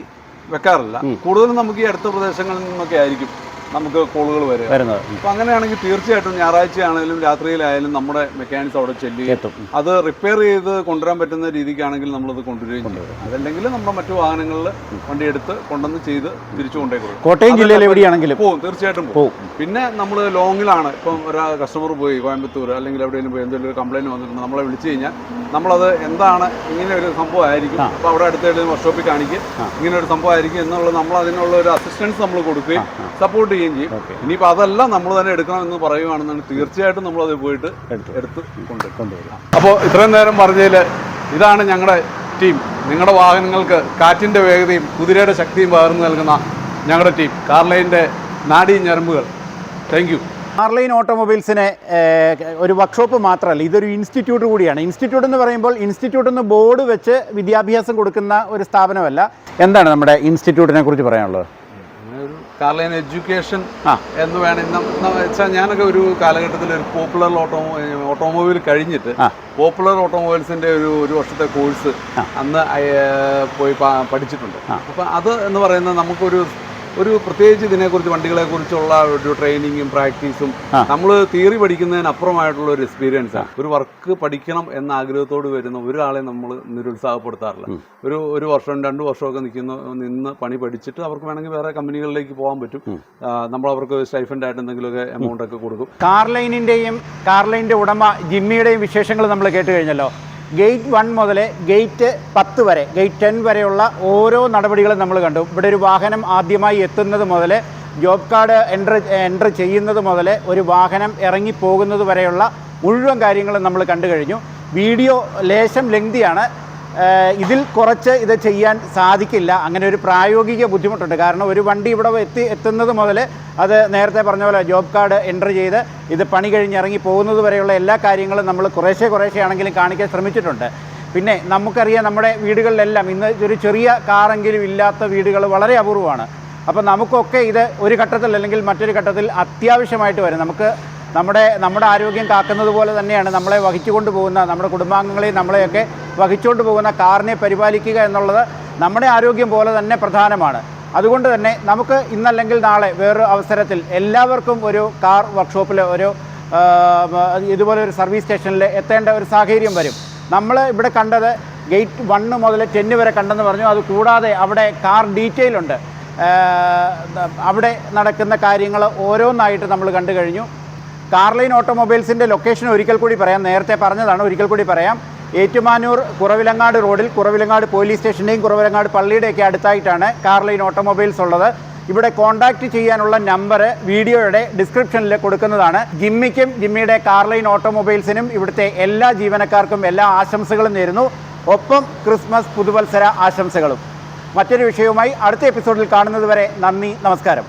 വെക്കാറില്ല. കൂടുതലും നമുക്ക് ഈ അടുത്ത പ്രദേശങ്ങളിൽ നിന്നൊക്കെ ആയിരിക്കും. നമുക്ക് കോളുകൾ വരും വരുന്നത്. അപ്പൊ അങ്ങനെയാണെങ്കിൽ തീർച്ചയായിട്ടും ഞായറാഴ്ച ആണെങ്കിലും രാത്രിയിലായാലും നമ്മുടെ മെക്കാനിക്സ് അവിടെ ചെല്ലുകയും അത് റിപ്പയർ ചെയ്ത് കൊണ്ടുവരാൻ പറ്റുന്ന രീതിക്കാണെങ്കിൽ നമ്മളത് കൊണ്ടുവരികയും ചെയ്യും. അതല്ലെങ്കിൽ നമ്മുടെ മറ്റു വാഹനങ്ങളിൽ വണ്ടി എടുത്ത് കൊണ്ടുവന്ന് ചെയ്ത് തിരിച്ചു കൊണ്ടേക്കും കോട്ടയം ജില്ലയിൽ എവിടെയാണെങ്കിലും. പോകും തീർച്ചയായിട്ടും പോകും. പിന്നെ നമ്മൾ ലോങ്ങിലാണ്. ഇപ്പം ഒരു കസ്റ്റമർ പോയി കോയമ്പത്തൂർ അല്ലെങ്കിൽ എവിടെയെങ്കിലും പോയി എന്തെങ്കിലും ഒരു കംപ്ലൈന്റ് വന്നിട്ടുണ്ട് നമ്മളെ വിളിച്ചു കഴിഞ്ഞാൽ നമ്മളത് എന്താണ് ഇങ്ങനെ ഒരു സംഭവം ആയിരിക്കും. അപ്പോൾ അവിടെ അടുത്ത ഏതെങ്കിലും വർക്ക്ഷോപ്പിൽ കാണിക്കുക ഇങ്ങനെ ഒരു സംഭവം ആയിരിക്കും എന്നുള്ളത് നമ്മൾ അതിനുള്ള ഒരു അസിസ്റ്റൻസ് നമ്മൾ കൊടുക്കുകയും സപ്പോർട്ട് ചെയ്യുകയും ചെയ്യും. ഇനിയിപ്പോൾ അതെല്ലാം നമ്മൾ തന്നെ എടുക്കണം എടുക്കണമെന്ന് പറയുകയാണെന്നാണ് തീർച്ചയായിട്ടും നമ്മൾ നമ്മളത് പോയിട്ട് എടുത്ത്. കൊണ്ട് കൊണ്ടുവരും. അപ്പോൾ ഇത്രയും നേരം പറഞ്ഞതിൽ ഇതാണ് ഞങ്ങളുടെ ടീം. നിങ്ങളുടെ വാഹനങ്ങൾക്ക് കാറ്റിന്റെ വേഗതയും കുതിരയുടെ ശക്തിയും പകർന്നു നൽകുന്ന ഞങ്ങളുടെ ടീം. കാർലൈന്റെ നാഡീ ഞരമ്പുകൾ. താങ്ക് യു മാർലൈൻ ഓട്ടോമൊബൈൽസിനെ ഒരു വർക്ക്ഷോപ്പ് മാത്രമല്ല ഇതൊരു ഇൻസ്റ്റിറ്റ്യൂട്ട് കൂടിയാണ്. ഇൻസ്റ്റിറ്റ്യൂട്ട് എന്ന് പറയുമ്പോൾ ഇൻസ്റ്റിറ്റ്യൂട്ട് എന്ന് ബോർഡ് വെച്ച് വിദ്യാഭ്യാസം കൊടുക്കുന്ന ഒരു സ്ഥാപനമല്ല. എന്താണ് നമ്മുടെ ഇൻസ്റ്റിറ്റ്യൂട്ടിനെ കുറിച്ച് പറയാനുള്ളത്? കാർലൈൻ എഡ്യൂക്കേഷൻ എന്ന് വേണം. വെച്ചാൽ ഞാനൊക്കെ ഒരു കാലഘട്ടത്തിൽ ഒരു പോപ്പുലർ ഓട്ടോ ഓട്ടോമൊബൈൽ കഴിഞ്ഞിട്ട് പോപ്പുലർ ഓട്ടോമൊബൈൽസിന്റെ ഒരു ഒരു വർഷത്തെ കോഴ്സ് അന്ന് പോയി പഠിച്ചിട്ടുണ്ട്. അപ്പം അത് എന്ന് പറയുന്നത് നമുക്കൊരു ഒരു പ്രത്യേകിച്ച് ഇതിനെക്കുറിച്ച് വണ്ടികളെ കുറിച്ചുള്ള ഒരു ട്രെയിനിങ്ങും പ്രാക്ടീസും. നമ്മൾ തിയറി പഠിക്കുന്നതിനപ്പുറമായിട്ടുള്ള ഒരു എക്സ്പീരിയൻസ് ആണ് ഒരു വർക്ക് പഠിക്കണം എന്ന ആഗ്രഹത്തോട് വരുന്ന ഒരാളെ നമ്മൾ നിരുത്സാഹപ്പെടുത്താറില്ല. ഒരു ഒരു വർഷം രണ്ട് വർഷമൊക്കെ നിൽക്കുന്ന നിന്ന് പണി പഠിച്ചിട്ട് അവർക്ക് വേണമെങ്കിൽ വേറെ കമ്പനികളിലേക്ക് പോകാൻ പറ്റും. നമ്മൾ അവർക്ക് സ്റ്റൈഫൻഡ് ആയിട്ട് എന്തെങ്കിലുമൊക്കെ എമൗണ്ട് ഒക്കെ കൊടുക്കും. കാർലൈനിന്റെയും കാർലൈന്റെ ഉടമ ജിമ്മിയുടെയും വിശേഷങ്ങൾ നമ്മൾ കേട്ട് കഴിഞ്ഞല്ലോ. ഗേറ്റ് വൺ മുതൽ ഗേറ്റ് പത്ത് വരെ ഗേറ്റ് ടെൻ വരെയുള്ള ഓരോ നടപടികളും നമ്മൾ കണ്ടു. ഇവിടെ ഒരു വാഹനം ആദ്യമായി എത്തുന്നത് മുതൽ ജോബ് കാർഡ് എന്റർ എന്റർ ചെയ്യുന്നത് മുതൽ ഒരു വാഹനം ഇറങ്ങി പോകുന്നത് വരെയുള്ള മുഴുവൻ കാര്യങ്ങളും നമ്മൾ കണ്ടു കഴിഞ്ഞു. വീഡിയോ ലേശം ലെങ്തിയാണ് ഇതിൽ കുറച്ച് ഇത് ചെയ്യാൻ സാധിക്കില്ല. അങ്ങനെ ഒരു പ്രായോഗിക ബുദ്ധിമുട്ടുണ്ട്. കാരണം ഒരു വണ്ടി ഇവിടെ എത്തി എത്തുന്നത് മുതൽ അത് നേരത്തെ പറഞ്ഞ പോലെ ജോബ് കാർഡ് എന്റർ ചെയ്ത് ഇത് പണി കഴിഞ്ഞ് ഇറങ്ങി പോകുന്നത് വരെയുള്ള എല്ലാ കാര്യങ്ങളും നമ്മൾ കുറേശ്ശെ കുറേശ്ശെ ആണെങ്കിലും കാണിക്കാൻ ശ്രമിച്ചിട്ടുണ്ട്. പിന്നെ നമുക്കറിയാം നമ്മുടെ വീടുകളിലെല്ലാം ഇന്ന് ഒരു ചെറിയ കാറെങ്കിലും ഇല്ലാത്ത വീടുകൾ വളരെ അപൂർവമാണ്. അപ്പോൾ നമുക്കൊക്കെ ഇത് ഒരു ഘട്ടത്തിൽ അല്ലെങ്കിൽ മറ്റൊരു ഘട്ടത്തിൽ അത്യാവശ്യമായിട്ട് വരും. നമുക്ക് നമ്മുടെ നമ്മുടെ ആരോഗ്യം കാക്കുന്നത് പോലെ തന്നെയാണ് നമ്മളെ വഹിച്ചുകൊണ്ട് പോകുന്ന നമ്മുടെ കുടുംബാംഗങ്ങളെയും നമ്മളെയൊക്കെ വഹിച്ചുകൊണ്ട് പോകുന്ന കാറിനെ പരിപാലിക്കുക എന്നുള്ളത് നമ്മുടെ ആരോഗ്യം പോലെ തന്നെ പ്രധാനമാണ്. അതുകൊണ്ട് തന്നെ നമുക്ക് ഇന്നല്ലെങ്കിൽ നാളെ വേറൊരു അവസരത്തിൽ എല്ലാവർക്കും ഒരു കാർ വർക്ക്ഷോപ്പിൽ ഒരു ഇതുപോലെ ഒരു സർവീസ് സ്റ്റേഷനിൽ എത്തേണ്ട ഒരു സാഹചര്യം വരും. നമ്മൾ ഇവിടെ കണ്ടത് ഗേറ്റ് വണ്ണ് മുതൽ ടെന്ന് വരെ കണ്ടെന്ന് പറഞ്ഞു. അത് കൂടാതെ അവിടെ കാർ ഡീറ്റെയിൽ ഉണ്ട്. അവിടെ നടക്കുന്ന കാര്യങ്ങൾ ഓരോന്നായിട്ട് നമ്മൾ കണ്ടു കഴിഞ്ഞു. കാർലൈൻ ഓട്ടോമൊബൈൽസിന്റെ ലൊക്കേഷൻ ഒരിക്കൽ കൂടി പറയാം. നേരത്തെ പറഞ്ഞതാണ് ഒരിക്കൽ കൂടി പറയാം. ഏറ്റുമാനൂർ കുറവിലങ്ങാട് റോഡിൽ കുറവിലങ്ങാട് പോലീസ് സ്റ്റേഷന്റെയും കുറവിലങ്ങാട് പള്ളിയുടെയൊക്കെ അടുത്തായിട്ടാണ് കാർലൈൻ ഓട്ടോമൊബൈൽസ് ഉള്ളത്. ഇവിടെ കോൺടാക്റ്റ് ചെയ്യാനുള്ള നമ്പർ വീഡിയോയുടെ ഡിസ്ക്രിപ്ഷനിൽ കൊടുക്കുന്നതാണ്. ജിമ്മിക്കും ജിമ്മിയുടെ കാർലൈൻ ഓട്ടോമൊബൈൽസിനും ഇവിടുത്തെ എല്ലാ ജീവനക്കാർക്കും എല്ലാ ആശംസകളും നേരുന്നു. ഒപ്പം ക്രിസ്മസ് പുതുവത്സര ആശംസകളും. മറ്റൊരു വിഷയവുമായി അടുത്ത എപ്പിസോഡിൽ കാണുന്നതുവരെ നന്ദി നമസ്കാരം.